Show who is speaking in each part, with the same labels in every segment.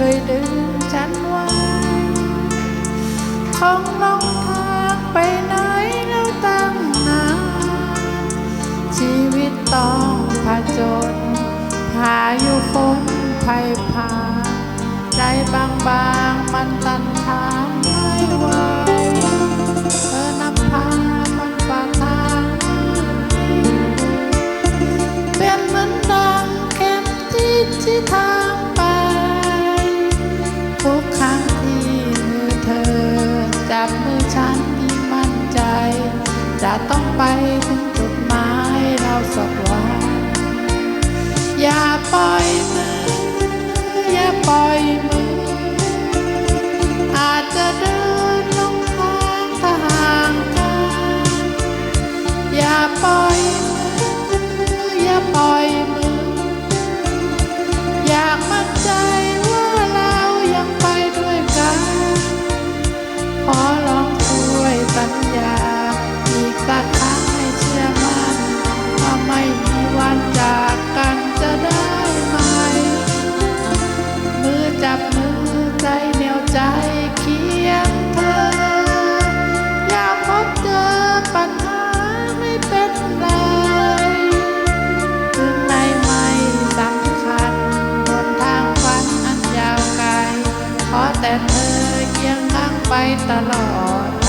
Speaker 1: ช่วยดึงฉันไว้องลงทางไปไหนแล้วตั้งนานชีวิตต้องผจญหาอยู่คงภัยพาใจบางบางมันตัน จากปอ แต่เธอเคียงข้างไปตลอด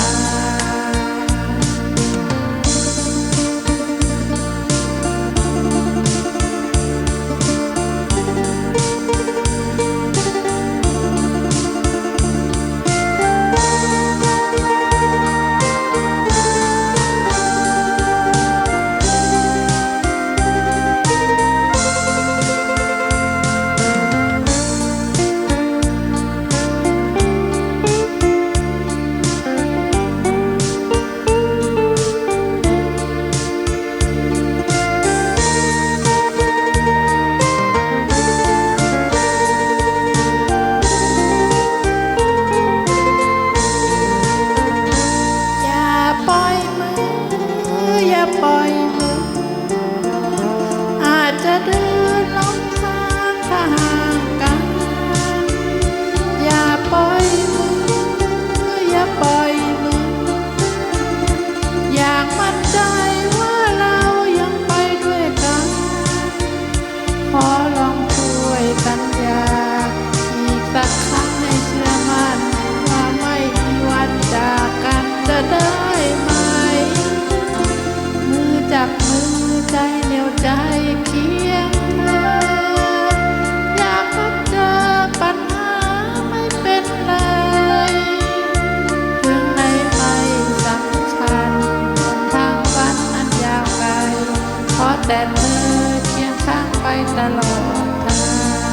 Speaker 1: แต่มือเคียงข้างไปตลอดทา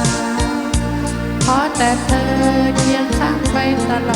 Speaker 1: งขอแต่เธอเคียงข้างไปตลอด